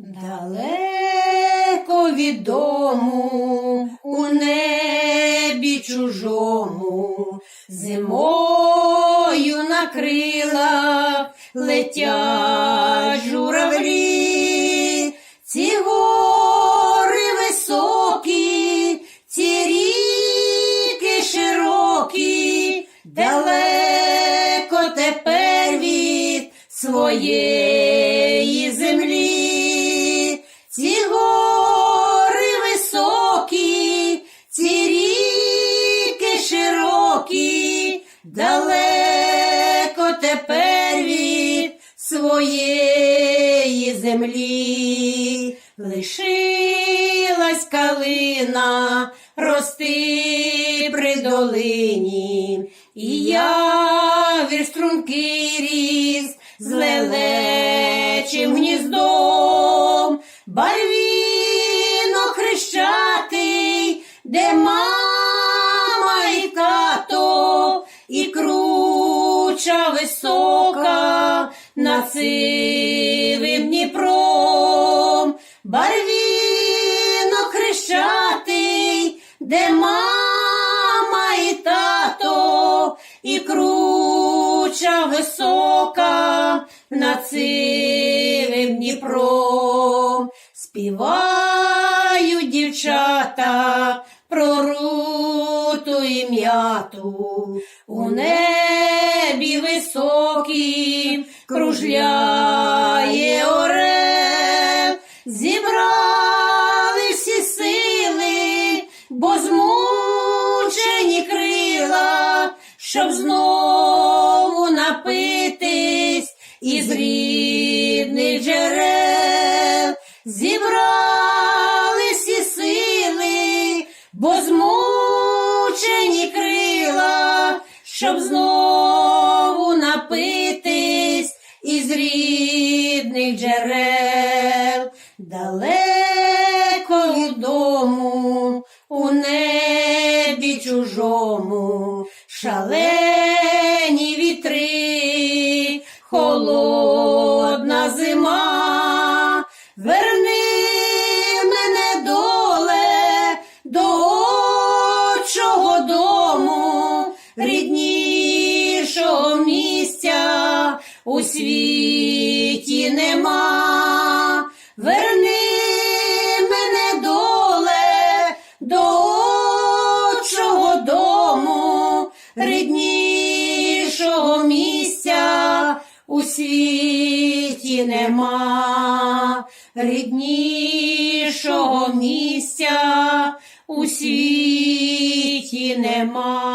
Далеко від дому, у небі чужому, зимою на крилах летять журавлі, ці гори високі, ці ріки широкі, далеко тепер від своєї землі, далеко тепер від своєї землі. Лишилась калина рости при долині, і явір стрункий ріс з лелечим гніздом, барвінок круча висока над сивим Дніпром, барвінок хрещатий, де мама і тато, і круча висока над сивим Дніпром, співають дівчата про руту і м'яту, у небі високім кружляє орел, зібрали всі сили, бо змучені крила, щоб знову напитись із рідних джерел, зібрали всі сили, бо змучені крила, щоб знову далеко дому, у небі чужому, шалені вітри, холодна зима, верни мене доле до дому, ріднішого місця у світі ріднішого місця у світі нема, ріднішого місця у світі нема.